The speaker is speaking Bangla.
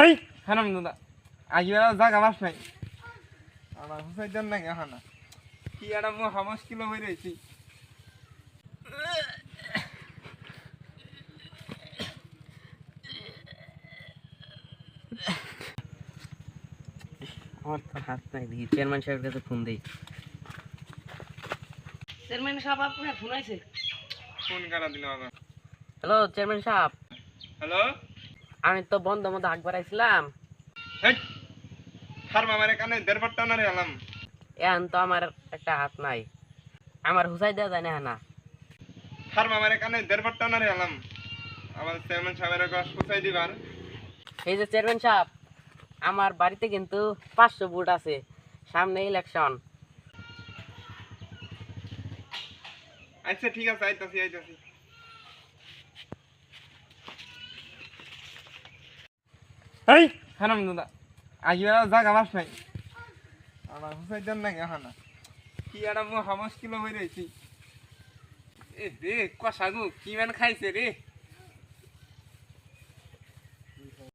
এই? হারাম দাদা। আগিয়ে জাগা বাস নাই। আমার হুসাই দেন নাকি এখন কি একটা মহা মুশকিল হয়ে রয়েছি। আমার তো হাত নাই দেখি চেয়ারম্যান সাহেবের কাছে ফোন দিই। চেয়ারম্যান সাহেব আপনার ফোন আছে ফোন কারা দিল আবার? হ্যালো চেয়ারম্যান সাহেব। হ্যালো? আমি তো বন্ধ মধ্যে আগ বাড়াইছিলাম। হেই হার মামারে কানে দেড় পাট্টা না রে আলাম। এখন তো আমার একটা হাত নাই। আমার হুসাই দেওয়া যায় না না হার মামারে কানে দেড় পাট্টা না রে আলাম চেয়ারম্যান সাহেবের গছ পুষাই দিবার। এই যে চেয়ারম্যান সাহেব আমার বাড়িতে কিন্তু পাঁচশো বুট আছে। সামনে ইলেকশন। আচ্ছা ঠিক আছে আইতাছি আইতাছি। এই হারাম দাদা। আগিয়ে জাগা আমার নাই আমার হুসাই দেন নাকি এখন কি একটা হামাস কিলো হয়ে রয়েছি এ রে কষাগু কি মান খাইছে রে